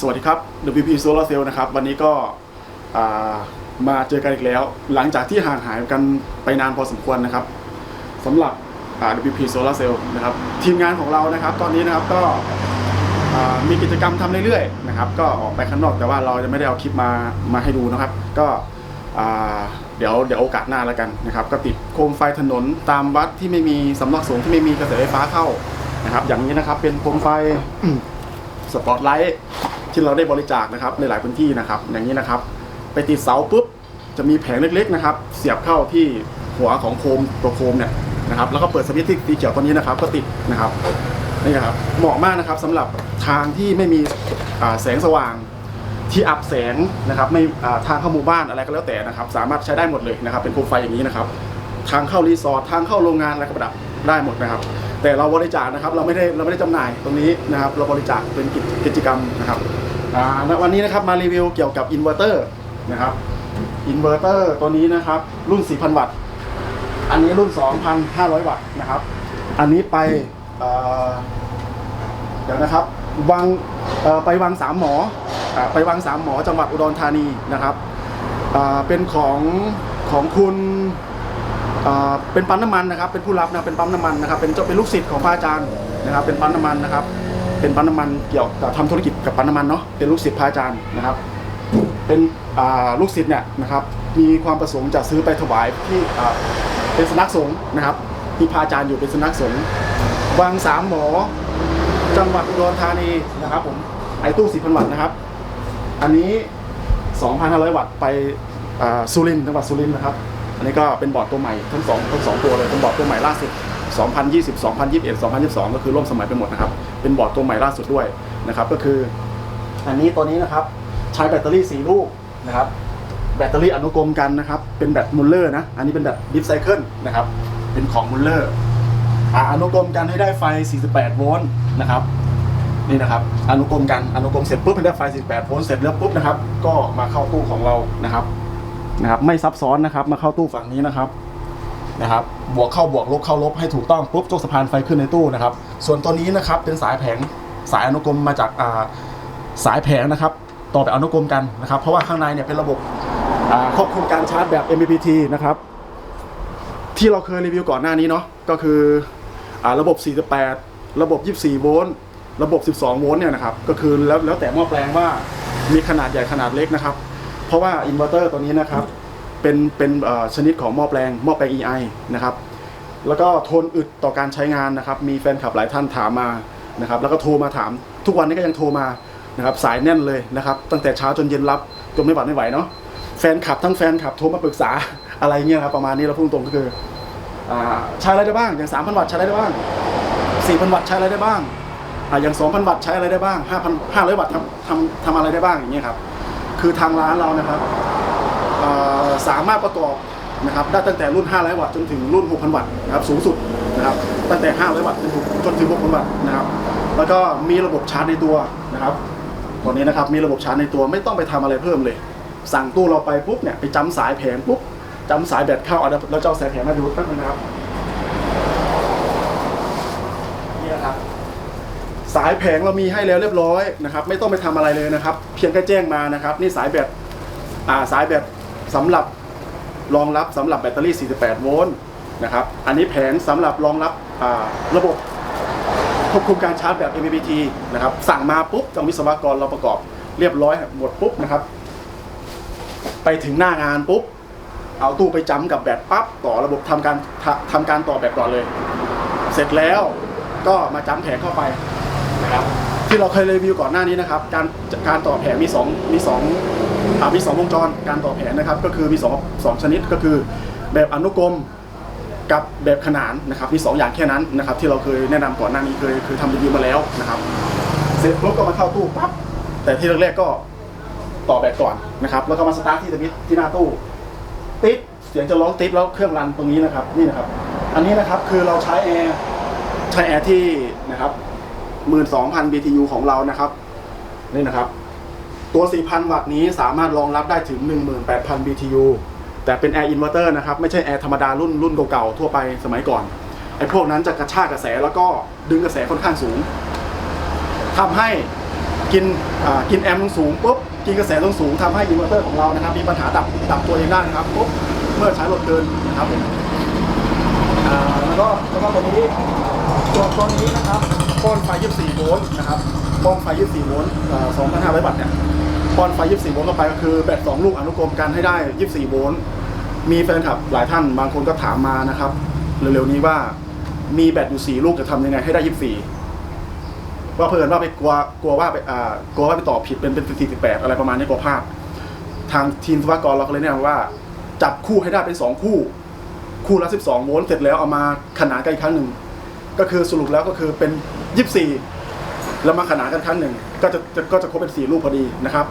สวัสดีครับ WP Solar Cell นะครับ วันนี้ก็อ่ามาเจอกันอีกแล้ว หลังจากที่ห่างหายกันไปนานพอสมควรนะครับสำหรับอ่า WP Solar Cell นะครับ ทีมงานของเรานะครับ ตอนนี้นะครับก็อ่ามีกิจกรรมทำเรื่อยๆนะครับ ก็ออกไปข้างนอกแต่ว่าเราจะไม่ได้เอาคลิปมามาให้ดูนะครับ ก็อ่าเดี๋ยวเดี๋ยวโอกาสหน้าแล้วกันนะครับ ก็ติดโคมไฟถนนตามวัดที่ไม่มีสำนักสงฆ์ที่ไม่มีกระแสไฟฟ้าเข้านะครับ อย่างนี้นะครับเป็นโคมไฟสปอตไลท์ ที่เราได้บริจาคนะครับในหลายพื้นที่นะครับ อย่างนี้นะครับ ไปติดเสาปุ๊บจะมีแผงเล็กๆนะครับ เสียบเข้าที่หัวของโคมตัวโคมเนี่ยนะครับ แล้วก็เปิดสวิตช์ที่สีเขียวตัวนี้นะครับ ก็ติดนะครับนี่นะครับเหมาะมากนะครับสำหรับทางที่ไม่มีแสงสว่างที่อับแสงนะครับไม่ทางเข้าหมู่บ้านอะไรก็แล้วแต่นะครับ สามารถใช้ได้หมดเลยนะครับ เป็นโคมไฟอย่างนี้นะครับ ทางเข้ารีสอร์ททางเข้าโรงงานอะไรก็ประดับได้หมดนะครับ แต่เราบริจาคนะครับเราไม่ได้เราไม่ได้จำหน่ายตรงนี้นะครับ เราบริจาคเป็นกิจกรรมนะครับ อ่าณวันนี้นะครับมารีวิวเกี่ยวกับอินเวอร์เตอร์นะครับอินเวอร์เตอร์ตัวนี้นะครับ รุ่น 4,000 วัตต์ อันนี้รุ่น 2,500 วัตต์นะครับ อันนี้ไปเอ่อเดี๋ยวนะครับวังเอ่อไปวังสามหมออ่าไปวังสามหมอจังหวัดอุดรธานีนะครับอ่าเป็นของของคุณอ่าเป็นปั๊มน้ำมันนะครับ เป็นผู้รับนะเป็นปั๊มน้ำมันนะครับ เป็นเจ้าเป็นลูกศิษย์ของพระอาจารย์นะครับ เป็นปั๊มน้ำมันนะครับ เป็นปั๊มน้ำมันเกี่ยวกับทำธุรกิจกับปั๊มน้ำมันเนาะเป็นลูกศิษย์พระอาจารย์นะครับ เป็นลูกศิษย์เนี่ยนะครับมีความประสงค์จะซื้อไปถวายที่เป็นสนักสงฆ์นะครับที่พระอาจารย์อยู่เป็นสนักสงฆ์วังสามหมอ จังหวัดอุดรธานีนะครับผมไอตู้4,000วัตต์นะครับ อันนี้ 2,500 วัตต์ไปสุรินทร์จังหวัดสุรินทร์นะครับ อันนี้ก็เป็นบอร์ดตัวใหม่ทั้งสองทั้งสองตัวเลยเป็นบอร์ดตัวใหม่ล่าสุด 2020 2021 2022 ก็คือร่วมสมัยไปหมดนะครับ เป็นบอร์ดตัวใหม่ล่าสุดด้วยนะครับก็คืออันนี้ตัวนี้นะครับใช้แบตเตอรี่ 4 ลูกนะครับแบตเตอรี่อนุกรมกันนะครับเป็นแบตมุลเลอร์นะอันนี้เป็นแบบดิฟไซเคิลนะครับเป็นของมุลเลอร์อ่าอนุกรมกันให้ได้ไฟ 48 โวลต์นะครับนี่นะครับอนุกรมกันอนุกรมเสร็จปุ๊บให้ได้ไฟ 48 โวลต์เสร็จแล้วปุ๊บนะครับก็มาเข้าตู้ของเรานะครับนะครับไม่ซับซ้อนนะครับมาเข้าตู้ฝั่งนี้นะครับ นะครับบวกเข้าบวกลบเข้าลบให้ถูกต้องปุ๊บจกสะพานไฟขึ้นในตู้นะครับ ส่วนตัวนี้นะครับเป็นสายแผงสายอนุกรมมาจากาสายแผงนะครับ ต่อแบบอนุกรมกันนะครับ เพราะว่าข้างในเนี่ยเป็นระบบควบคุมการชาร์จแบบ MPPT นะครับที่เราเคยรีวิวก่อนหน้านี้เนาะก็คืออ่าระบบ 48 ระบบ 24 โวลต์ระบบ 12 โวลต์เนี่ยนะครับก็คือแล้วแล้วแต่หม้อแปลงว่ามีขนาดใหญ่ขนาดเล็กนะครับ เพราะว่าอินเวอร์เตอร์ตัวนี้นะครับ เป็นเป็นชนิดของหม้อแปลงหม้อแปลง EI นะครับแล้วก็ทนอึดต่อการใช้งานนะครับ มีแฟนคลับหลายท่านถามมานะครับ แล้วก็โทรมาถาม ทุกวันนี้ก็ยังโทรมานะครับ สายแน่นเลยนะครับ ตั้งแต่เช้าจนเย็นรับจนไม่หวัดไม่ไหวเนาะแฟนคลับทั้งแฟนคลับโทรมาปรึกษาอะไรเงี้ยครับประมาณนี้เราพูดตรงก็คือใช้อะไรได้บ้างอย่าง 3,000 วัตต์ใช้อะไรได้บ้าง 4,000 วัตต์ใช้อะไรได้บ้างอย่าง 2,000 วัตต์ใช้อะไรได้บ้าง5,000 500 วัตต์ทำทำทำอะไรได้บ้างอย่างเงี้ยครับคือทางร้านเรานะครับ สามารถประกอบนะครับได้ตั้งแต่รุ่น 500 วัตต์จนถึงรุ่น 6,000 วัตต์นะครับสูงสุดนะครับตั้งแต่ 500 วัตต์จนถึงจนถึง 6,000 วัตต์นะครับแล้วก็มีระบบชาร์จในตัวนะครับตัวนี้นะครับมีระบบชาร์จในตัวไม่ต้องไปทำอะไรเพิ่มเลย สั่งตู้เราไปปุ๊บเนี่ยไปจำสายแผงปุ๊บจำสายแบตเข้าเอาเดี๋ยวเราจะเอาสายแผงมาดูแป๊บนึงนะครับนี่นะครับ สายแผงเรามีให้แล้วเรียบร้อยนะครับ ไม่ต้องไปทำอะไรเลยนะครับ เพียงแค่แจ้งมานะครับ นี่สายแบตอ่าสายแบต สำหรับรองรับสำหรับแบตเตอรี่ 48 โวลต์นะครับ อันนี้แผงสำหรับรองรับอ่าระบบควบคุมการชาร์จแบบ MPPT นะครับ สั่งมาปุ๊บทางวิศวกรเราประกอบเรียบร้อยหมดปุ๊บนะครับ ไปถึงหน้างานปุ๊บ เอาตู้ไปจ้ำกับแบตปั๊บต่อระบบทำการทำทำการต่อแบตก่อนเลย เสร็จแล้วก็มาจ้ำแผงเข้าไปนะครับที่เราเคยรีวิวก่อนหน้านี้นะครับ การการต่อแผงมี2มี2 อ่ามี2วงจรการต่อแผงนะครับ ก็คือมี2 2ชนิดก็คือแบบอนุกรมกับแบบขนานนะครับมี2อย่างแค่นั้นนะครับที่เราเคยแนะนำก่อนหน้านี้เคยเคยทำรีวิวมาแล้วนะครับ เสร็จปุ๊บก็มาเข้าตู้ปั๊บแต่ที่แรกๆก็ต่อแบบก่อนนะครับ แล้วก็มาสตาร์ทที่สวิตที่หน้าตู้ติดเสียงจะร้องติดแล้วเครื่องรันตรงนี้นะครับนี่นะครับ อันนี้นะครับคือเราใช้แอร์ใช้แอร์ที่นะครับ12,000 BTU ของเรานะครับนี่นะครับ ตัว 4,000 วัตต์นี้สามารถรองรับได้ถึง 18,000 BTU แต่เป็นแอร์อินเวอร์เตอร์นะครับ ไม่ใช่แอร์ธรรมดารุ่นรุ่นเก่าๆ ทั่วไปสมัยก่อน ไอ้พวกนั้นจะกระชากกระแสแล้วก็ดึงกระแสค่อนข้างสูงทำให้กินอ่ากินแอมป์สูงปุ๊บกินกระแสสูงทำให้อินเวอร์เตอร์ของเรานะครับ มีปัญหาดับดับตัวเองได้นะครับปุ๊บเมื่อใช้รถเกินนะครับผมอ่าแล้วก็แล้วก็ตัวนี้ตัวตัวนี้นะครับ ป้อนไฟ 24 โวลต์นะครับป้อนไฟ 24 โวลต์อ่า2,500 วัตต์เนี่ยป้อนไฟ 24 โวลต์เข้าไปก็คือแบต2ลูกอนุกรมกันให้ได้ 24 โวลต์ มีแฟนคลับหลายท่านบางคนก็ถามมานะครับ เร็วๆนี้ว่ามีแบตอยู่ 4 ลูกจะทำยังไงให้ได้ 24 ว่าเพิ่นว่าไปกลัวกลัวว่าไปอ่ากลัวว่าไปตอบผิดเป็นเป็น 48 อะไรประมาณนี้กลัวพลาด ทางทีมสวากรเราก็เลยแนะนำว่าจับคู่ให้ได้เป็น 2 คู่ คู่ละ 12 โวลต์เสร็จแล้วเอามาขนานกันอีกครั้งหนึ่งก็คือสรุปแล้วก็คือเป็น 24แล้วมาขนานกันครั้งหนึ่ง ก็จะจะก็จะครบเป็น4ลูกพอดีนะครับ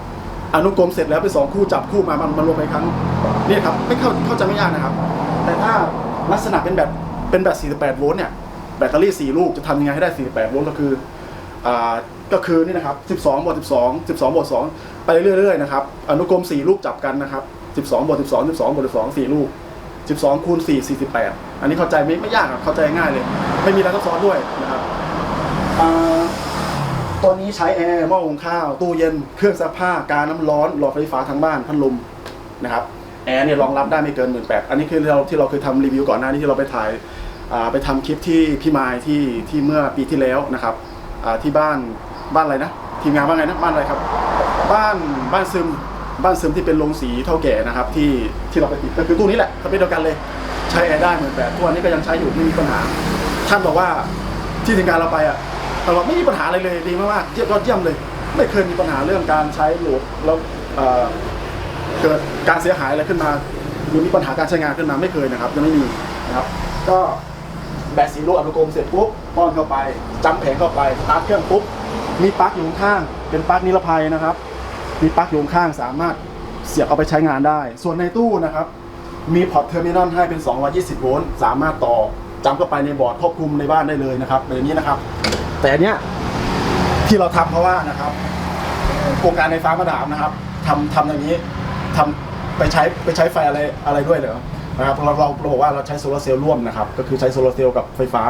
อนุกรมเสร็จแล้วเป็น2คู่จับคู่มามันมารวมไปครั้งนี่ครับไม่เข้าเข้าใจไม่ยากนะครับ แต่ถ้าลักษณะเป็นแบบเป็นแบบ48โวลต์เนี่ยแบตเตอรี่ 4 ลูกจะทำยังไงให้ได้ 48โวลต์ก็คืออ่าก็คือนี่นะครับ 12บวก12 12บวก2ไปเรื่อยๆนะครับอนุกรม 4 ลูกจับกันนะครับ 12บวก12 12บวก12 4 ลูก 12คูณ4 48 อันนี้เข้าใจไม่ไม่ยากครับเข้าใจง่ายเลย ไม่มีอะไรซับซ้อนด้วยนะครับ อ่าตัวนี้ใช้แอร์หม้อหุงข้าว ตู้เย็น เครื่องซักผ้าการน้ำร้อน หลอดไฟฟ้าทั้งบ้านพัดลมนะครับ แอร์เนี่ยรองรับได้ไม่เกิน1 8 0 0อันนี้คือเราที่เราเคยทำรีวิวก่อนหน้านี้ที่เราไปถ่ายอ่าไปทำคลิปที่พี่มายที่ที่เมื่อปีที่แล้วนะครับอ่าที่บ้านบ้านอะไรนะ ทีมงานว่านไงนะบ้านอะไรครับ บ้านบ้านซึมบ้านซึมที่เป็นโรงสีเท่าแก่นะครับที่ที่เราไปติดก็คือตู้นี้แหละสเปคเดียวกันเลย ใช้แอร์ได้เหมือนแบบทุกวันนี้ก็ยังใช้อยู่ไม่มีปัญหาท่านบอกว่าที่ทีมงานเราไปอะ เราบอกไม่มีปัญหาอะไรเลยดีมากๆเยี่ยมยอดเยี่ยมเลย ไม่เคยมีปัญหาเรื่องการใช้โหลดแล้วเอ่อเกิดการเสียหายอะไรขึ้นมา หรือมีปัญหาการใช้งานขึ้นมาไม่เคยนะครับยังไม่มีนะครับก็แบตสีลูกอนุกรมเสร็จปุ๊บป้อนเข้าไปจำแผงเข้าไปสตาร์ทเครื่องปุ๊บมีปลั๊กอยู่ข้างเป็นปลั๊กนิรภัยนะครับ มีปลั๊กอยู่ข้างสามารถเสียบเอาไปใช้งานได้ ส่วนในตู้นะครับ มีพอร์ตเทอร์มินอลให้เป็น 220 โวลต์สามารถต่อจำเข้าไปในบอร์ดควบคุมในบ้านได้เลยนะครับแบบนี้นะครับ แต่อันเนี้ยที่เราทำเพราะว่านะครับโครงการในฟ้ามาดามนะครับทำทำอย่างนี้ทำไปใช้ไปใช้ไฟอะไรอะไรด้วยเหรอนะครับเราเราเราบอกว่าเราใช้โซลาร์เซลล์ร่วมนะครับก็คือใช้โซลาร์เซลล์กับไฟฟ้า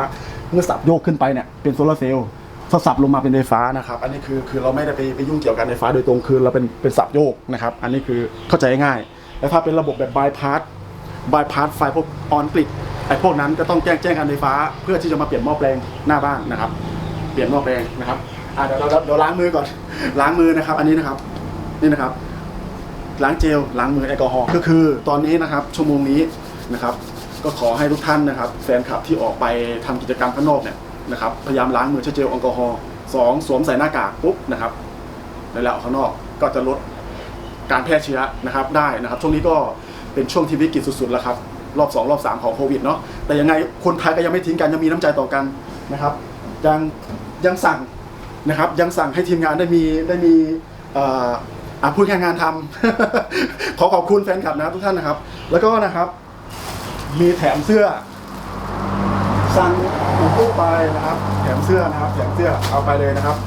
เมื่อสับโยกขึ้นไปเนี่ยเป็นโซลาร์เซลล์ถ้าสับลงมาเป็นไฟฟ้านะครับ อันนี้คือคือเราไม่ได้ไปไปยุ่งเกี่ยวกับไฟฟ้าโดยตรงคือเราเป็นเป็นสับโยกนะครับ อันนี้คือเข้าใจง่ายแล้วถ้าเป็นระบบแบบบายพาสบายพาสไฟพวกออนกริดไอ้พวกนั้นก็ต้องแจ้งแจ้งการไฟฟ้า เพื่อที่จะมาเปลี่ยนหม้อแปลงหน้าบ้านนะครับ เปลี่ยนหม้อแปลงนะครับอ่าเดี๋ยวเราเดี๋ยวล้างมือก่อน ล้างมือนะครับ อันนี้นะครับ นี่นะครับ ล้างเจลล้างมือแอลกอฮอล์ก็คือ ตอนนี้นะครับ ชั่วโมงนี้นะครับ ก็ขอให้ทุกท่านนะครับ แฟนคลับที่ออกไปทำกิจกรรมข้างนอกเนี่ยนะครับ พยายามล้างมือใช้เจลแอลกอฮอล์สองสวมใส่หน้ากากปุ๊บนะครับแล้วออกข้างนอกก็จะลดการแพร่เชื้อนะครับได้นะครับ ช่วงนี้ก็เป็นช่วงที่วิกฤตสุดๆแล้วครับรอบ 2 รอบ 3 ของโควิดเนาะแต่ยังไงคนไทยก็ยังไม่ทิ้งกันยังมีน้ำใจต่อกันนะครับยัง ยังสั่งนะครับยังสั่งให้ทีมงานได้มีได้มีอ่ออะพูดแค่งานทำขอขอบคุณแฟนคลับนะทุกท่านนะครับ แล้วก็นะครับ มีแถมเสื้อ สั่งอุปุ๊บไปนะครับ แถมเสื้อนะครับ แถมเสื้อเอาไปเลยนะครับ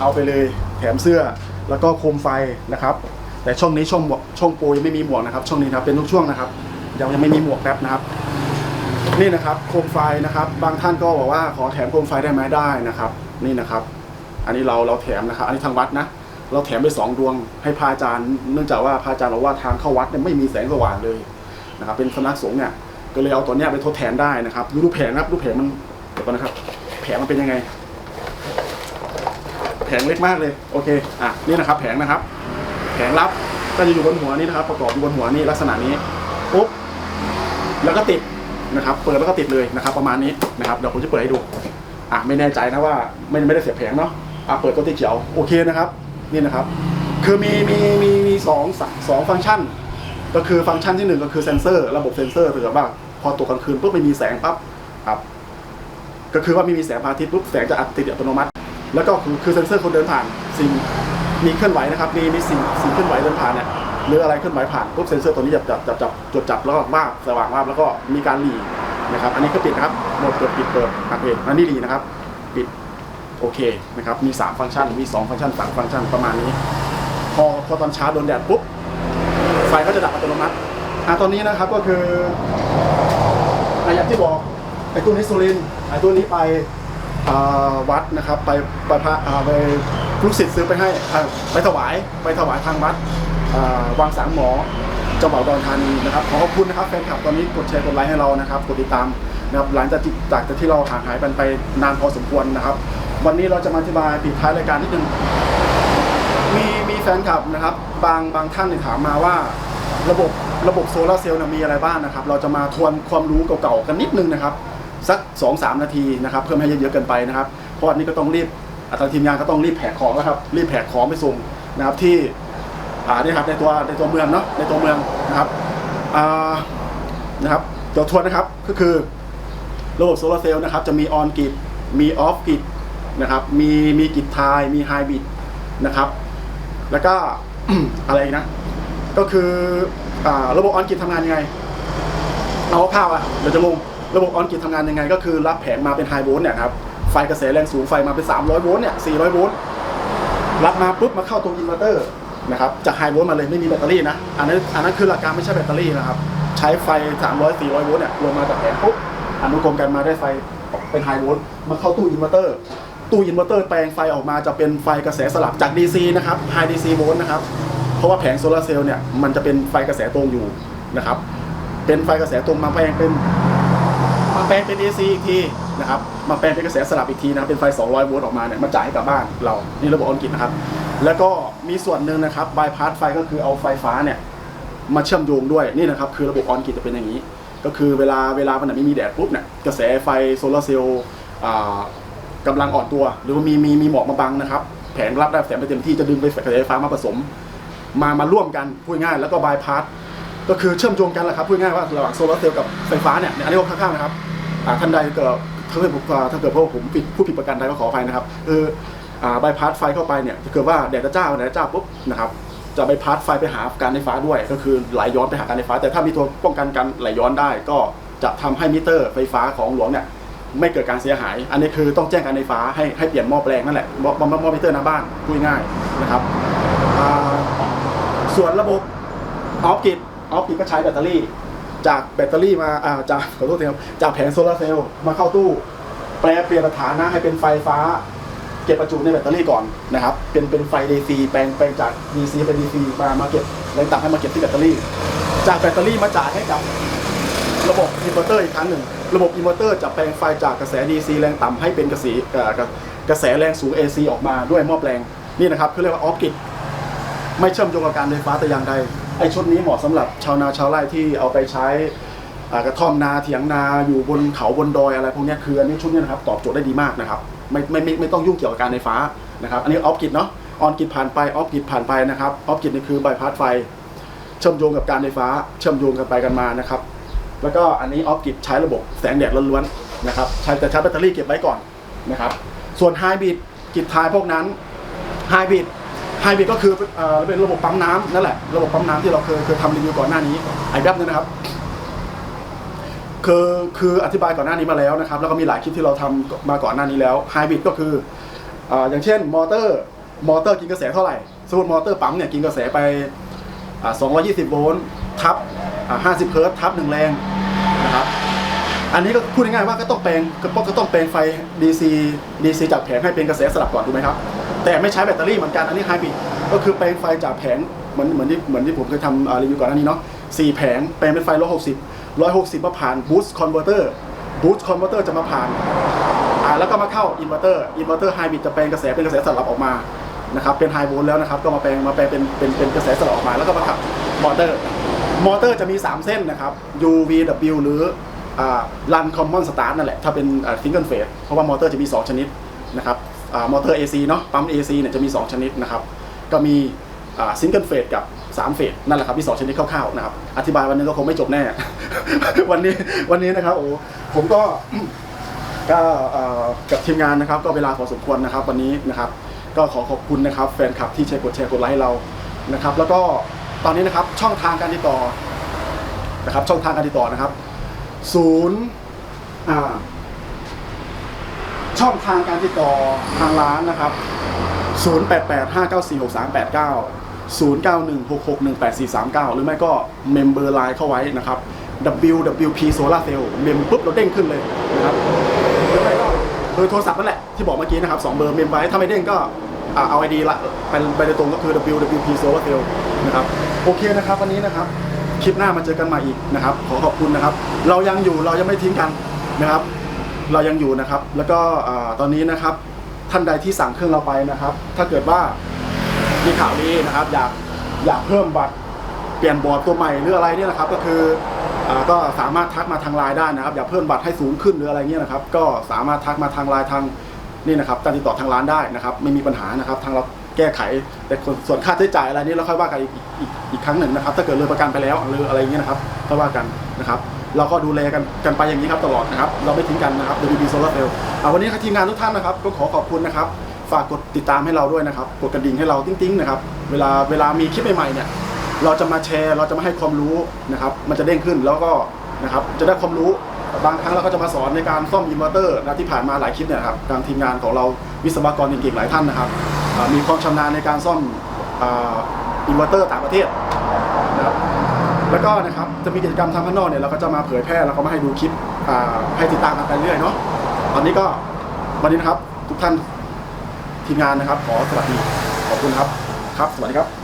เอาไปเลยแถมเสื้อแล้วก็โคมไฟนะครับ แต่ช่วงนี้ช่วงช่วงโปรยังไม่มีหมวกนะครับ ช่วงนี้นะเป็นทุกช่วงนะครับยังยังไม่มีหมวกแป๊บนะครับ นี่นะครับโคมไฟนะครับ บางท่านก็บอกว่าขอแถมโคมไฟได้ไหมได้นะครับ นี่นะครับ อันนี้เราเราแถมนะครับ อันนี้ทางวัดนะ เราแถมไปสองดวงให้พระอาจารย์ เนื่องจากว่าพระอาจารย์บอกว่าทางเข้าวัดเนี่ยไม่มีแสงสว่างเลยนะครับ เป็นสำนักสงฆ์เนี่ย ก็เลยเอาตัวเนี้ยไปทดแทนได้นะครับ ดูดูแผงครับ ดูแผงมัน เดี๋ยวก่อนนะครับ แผงมันเป็นยังไง แผงเล็กมากเลย โอเค อะ นี่นะครับ แผงนะครับ แผงรับ ก็จะอยู่บนหัวนี่นะครับ ประกอบอยู่บนหัวนี่ลักษณะนี้ปุ๊บ แล้วก็ติดนะครับ เปิดแล้วก็ติดเลยนะครับ ประมาณนี้นะครับ เดี๋ยวผมจะเปิดให้ดู อะไม่แน่ใจนะว่าไม่ไม่ได้เสียแผงเนาะอะเปิดตัวที่เขียวโอเคนะครับ นี่นะครับ คือมีมีมีมีสองสสองฟังก์ชัน ก็คือฟังก์ชันที่หนึ่งก็คือเซนเซอร์ระบบเซนเซอร์เผื่อว่าพอตกกลางคืนปุ๊บไม่มีแสงปั๊บครับ ก็คือว่าไม่มีแสงพระอาทิตย์ปุ๊บแสงจะอัดติดอัตโนมัติ แล้วก็คือคือเซนเซอร์คนเดินผ่านสิ่งมีเคลื่อนไหวนะครับ มีมีสิ่งสิ่งเคลื่อนไหวเดินผ่านเนี่ยหรืออะไรเคลื่อนไหวผ่านปุ๊บเซนเซอร์ตัวนี้จะจับจับจับจดจับแล้วก็วาสว่างวาแล้วก็มีการหลี นะครับ อันนี้ก็ปิดนะครับโหมดเปิดปิดเปิดโอเคอันนี้หลีนะครับ ปิดโอเคนะครับ มี 3 ฟังก์ชัน มี 2 ฟังก์ชัน3ฟังก์ชันประมาณนี้ พอพอตอนเช้าโดนแดดปุ๊บ ไฟก็จะดับอัตโนมัติอะตอนนี้นะครับก็คืออะอย่างที่บอกไอ้ตู้นี้สุรินไอ้ตู้นี้ไปวัดนะครับ ไปไปพระไปลูกศิษย์ซื้อไปให้ไปถวายไปถวายทางวัดวางสางหมอ จังหวัดอุดรธานีนะครับขอขอบคุณนะครับแฟนคลับตอนนี้กดแชร์กดไลค์ให้เรานะครับกดติดตามนะครับหลังจากที่จากที่เราห่างหายกันไปนานพอสมควรนะครับ วันนี้เราจะมาอธิบายปิดท้ายรายการนิดนึงมีมีแฟนคลับนะครับ บางบางท่านเนี่ยถามมาว่า ระบบระบบโซลาร์เซลล์มีอะไรบ้างนะครับ เราจะมาทวนความรู้เก่าๆกันนิดนึงนะครับสัก 2-3 นาทีนะครับเพื่มให้เยอะๆเกินไปนะครับ เพราะวันนี้ก็ต้องรีบอาทางทีมงานก็ต้องรีบแผกของแล้วครับรีบแผกของไปส่งนะครับที่ อ่านี่ครับในตัวในตัวเมืองเนาะในตัวเมืองนะครับอ่านะครับเดี๋ยวทวนนะครับก็คือระบบโซลาร์เซลล์นะครับจะมีออนกิดมีออฟกิดนะครับมีมีกิดไทยมีไฮบิดนะครับ แล้วก็อะไรนะก็คืออาระบบออนกิดทำงานยังไง เอาคร่าวๆอะเดี๋ยวจะงงระบบออนกิดทำงานยังไง ก็คือรับแผงมาเป็นไฮโวลต์เนี่ยครับไฟกระแสแรงสูงไฟมาเป็น 300 โวลต์เนี่ย 400 โวลต์รับมาปุ๊บมาเข้าตรงอินเวอร์เตอร์ นะครับจากไฮโวลต์มาเลยไม่มีแบตเตอรี่นะอันนั้นอันนั้นคือหลักการไม่ใช่แบตเตอรี่นะครับ ใช้ไฟ 300 400โวลต์เนี่ยลงมาจากแผงปุ๊บอนุกรมกันมาได้ไฟเป็นไฮโวลต์มาเข้าตู้อินเวอร์เตอร์ตู้อินเวอร์เตอร์แปลงไฟออกมาจะเป็นไฟกระแสสลับจาก DC นะครับ High DC โวลต์นะครับ เพราะว่าแผงโซลาร์เซลล์เนี่ยมันจะเป็นไฟกระแสตรงอยู่นะครับ เป็นไฟกระแสตรงมาแปลงเป็นมาแปลงเป็น DC อีกทีนะครับ มาแปลงเป็นกระแสสลับอีกทีนะครับเป็นไฟ 200 โวลต์ออกมาเนี่ยมาจ่ายให้กับบ้านเรา นี่ระบบออนกิตนะครับ แล้วก็มีส่วนหนึ่งนะครับบายพาสไฟก็คือเอาไฟฟ้าเนี่ยมาเชื่อมโยงด้วยนี่นะครับคือระบบออนกิตจะเป็นอย่างนี้ ก็คือเวลาเวลาวันไหนไม่มีแดดปุ๊บเนี่ยกระแสไฟโซลาร์เซลล์กำลังอ่อนตัว หรือว่ามีมีมีหมอกมาบังนะครับ แผงรับได้แสงไปเต็มที่จะดึงไปกระแสไฟฟ้ามาผสม มามาร่วมกันพูดง่ายแล้วก็บายพาสก็คือเชื่อมโยงกันแหละครับพูดง่ายว่าระหว่างโซลาร์เซลล์กับไฟฟ้าเนี่ยอันนี้ก็ข้างๆนะครับท่านใดเกิดถ้าเกิดผมถ้าเกิดพวกผมผิดผู้ผิดประกันใดก็ขออภัยนะครับคืออาบพาสไฟเข้าไปเนี่ยถ้าเกิดว่าแดดจะจ้าวันไหนจะจ้าปุ๊บนะครับจะบพาสไฟไปหาการไฟฟ้าด้วย ก็คือไหลย้อนไปหาการไฟฟ้า แต่ถ้ามีตัวป้องกันการไหลย้อนได้ ก็จะทำให้มิเตอร์ไฟฟ้าของหลวงเนี่ยไม่เกิดการเสียหาย อันนี้คือต้องแจ้งการไฟฟ้าให้ให้เปลี่ยนหม้อแปลงนั่นแหละหม้อหม้อมิเตอร์หน้าบ้านพูดง่ายนะครับส่วนระบบออฟกิดออฟกิดก็ใช้แบตเตอรี่ จากแบตเตอรี่มาอ่าจากขอโทษทีครับจากแผงโซลาร์เซลล์มาเข้าตู้ แปลเปลี่ยนสถานะให้เป็นไฟฟ้า เก็บประจุในแบตเตอรี่ก่อนนะครับเป็นเป็นไฟ DC แปลงแปลงจาก DC เป็น DC มามาเก็บแรงต่ำให้มาเก็บที่แบตเตอรี่ จากแบตเตอรี่มาจ่ายให้กับระบบอินเวอร์เตอร์อีกครั้งหนึ่ง ระบบอินเวอร์เตอร์จะแปลงไฟจากกระแส DC แรงต่ำให้เป็นกระแสเอ่อกระกระแสแรงสูง AC ออกมาด้วยหม้อแปลงนี่นะครับคือเรียกว่าออฟกิดไม่เชื่อมโยงกับการไฟฟ้าแต่อย่างใดไอชุดนี้เหมาะสำหรับชาวนาชาวไร่ที่เอาไปใช้กระท่อมนาเถียงนาอยู่บนเขาบนดอยอะไรพวกนี้คืออันนี้ชุดนี้นะครับตอบโจทย์ได้ดีมากนะครับ ไม่ไม่ไม่ไม่ต้องยุ่งเกี่ยวกับการไฟฟ้านะครับอันนี้ออฟกิดเนาะออนกิดผ่านไปออฟกิดผ่านไปนะครับออฟกิดนี่คือบายพาสไฟเชื่อมโยงกับการไฟฟ้า เชื่อมโยงกันไปกันมานะครับแล้วก็อันนี้ออฟกิดใช้ระบบแสงแดดล้วนๆนะครับใช้แต่ใช้แบตเตอรี่เก็บไว้ก่อนนะครับส่วนไฮบริดกิจทายพวกนั้นไฮบริดไฮบริดก็คือเอ่อเป็นระบบปั๊มน้ำนั่นแหละ ระบบปั๊มน้ำที่เราเคยเคยทำรีวิวก่อนหน้านี้ไอแป๊บนึงนะครับ คือคืออธิบายก่อนหน้านี้มาแล้วนะครับ แล้วก็มีหลายคลิปที่เราทำมาก่อนหน้านี้แล้วไฮบริดก็คืออ่าอย่างเช่นมอเตอร์มอเตอร์กินกระแสเท่าไหร่สมมติมอเตอร์ปั๊มเนี่ยกินกระแสไปอ่า220 โวลต์ทับอ่า50 เฮิร์ตทับหนึ่งแรงนะครับอันนี้ก็พูดง่ายๆว่าก็ต้องแปลงก็ก็ต้องแปลงไฟ DC DC จากแผงให้เป็นกระแสสลับก่อนถูกไหมครับ แต่ไม่ใช้แบตเตอรี่เหมือนกันอันนี้ไฮบริดก็คือแปลงไฟจากแผงเหมือนเหมือนที่เหมือนที่ผมเคยทำรีวิวก่อนหน้านี้เนาะสี่แผงแปลงเป็นไฟ160 160 มาผ่าน boost converter boost converter จะมาผ่านอ่าแล้วก็มาเข้าอินเวอร์เตอร์อินเวอร์เตอร์ไฮบิดจะแปลงกระแสเป็นกระแสสลับออกมานะครับเป็นไฮโวลต์แล้วนะครับก็มาแปลงมาแปลงเป็นเป็นเป็นกระแสสลับออกมาแล้วก็มาขับมอเตอร์ มอเตอร์จะมี 3 เส้นนะครับ UVW หรืออ่า Run Common Start นั่นแหละ ถ้าเป็นอ่า Single Phase เพราะว่ามอเตอร์จะมี 2 ชนิดนะครับอ่ามอเตอร์ AC เนาะปั๊ม AC เนี่ยจะมี 2 ชนิดนะครับ ก็มีอ่า Single Phase กับ 3 Phase นั่นแหละครับมี2ชนิดคร่าวๆนะครับอธิบายวันนึงก็คงไม่จบแน่ วันนี้วันนี้นะครับโอ้ผมก็ก็กับทีมงานนะครับ ก็เวลาพอสมควรนะครับ วันนี้นะครับ ก็ขอขอบคุณนะครับ แฟนคลับที่แชร์กดแชร์กดไลค์เรานะครับ แล้วก็ตอนนี้นะครับช่องทางการติดต่อนะครับ ช่องทางการติดต่อนะครับศูนย์ช่องทางการติดต่อทางร้านนะครับ 0885946389 0916618439 หรือไม่ก็เมมเบอร์ไลน์เข้าไว้นะครับ WWP Solar Cell เมมปุ๊บเราเด้งขึ้นเลยนะครับหรือไม่ก็เบอร์โทรศัพท์นั่นแหละที่บอกเมื่อกี้นะครับสองเบอร์เมมไว้ถ้าไม่เด้งก็เอาไอดีละไปไปในตรงก็คือ WWP Solar Cell นะครับโอเคนะครับวันนี้นะครับคลิปหน้ามาเจอกันใหม่อีกนะครับ ขอขอบคุณนะครับ เรายังอยู่เรายังไม่ทิ้งกันนะครับ เรายังอยู่นะครับ แล้วก็ตอนนี้นะครับท่านใดที่สั่งเครื่องเราไปนะครับ ถ้าเกิดว่า มีข่าวดีนะครับ อยากอยากเพิ่มบัตรเปลี่ยนบอร์ดตัวใหม่หรืออะไรเนี่ยนะครับ ก็คืออ่าก็สามารถทักมาทางไลน์ได้นะครับ อยากเพิ่มบัตรให้สูงขึ้นหรืออะไรเงี้ยนะครับ ก็สามารถทักมาทางไลน์ทางนี่นะครับการติดต่อทางร้านได้นะครับ ไม่มีปัญหานะครับ ทางเราแก้ไขแต่ส่วนค่าใช้จ่ายอะไรนี่เราค่อยว่ากันอีกอีกอีกครั้งหนึ่งนะครับ ถ้าเกิดเลยประกันไปแล้วหรืออะไรเงี้ยนะครับค่อยว่ากันนะครับ เราก็ดูแลกันกันไปอย่างนี้ครับตลอดนะครับ เราไม่ทิ้งกันนะครับ WB Solar Cell อ่าวันนี้ครับทีมงานทุกท่านนะครับก็ขอขอบคุณนะครับ ฝากกดติดตามให้เราด้วยนะครับ กดกระดิ่งให้เราติ้งๆนะครับ เวลาเวลามีคลิปใหม่ๆเนี่ย เราจะมาแชร์ เราจะมาให้ความรู้นะครับ มันจะเด้งขึ้นแล้วก็นะครับ จะได้ความรู้ บางครั้งเราก็จะมาสอนในการซ่อมอินเวอร์เตอร์นะที่ผ่านมาหลายคลิปเนี่ยครับ ทางทีมงานของเราวิศวกรเก่งๆหลายท่านนะครับ มีความชำนาญในการซ่อมอินเวอร์เตอร์ต่างประเทศนะครับแล้วก็นะครับจะมีกิจกรรมทางข้างนอกเนี่ยเราก็จะมาเผยแพร่แล้วก็มาให้ดูคลิปให้ติดตามกันไปเรื่อยเนาะตอนนี้ก็วันนี้นะครับทุกท่าน ทีมงานนะครับ ขอสวัสดีขอบคุณครับ ครับ สวัสดีครับ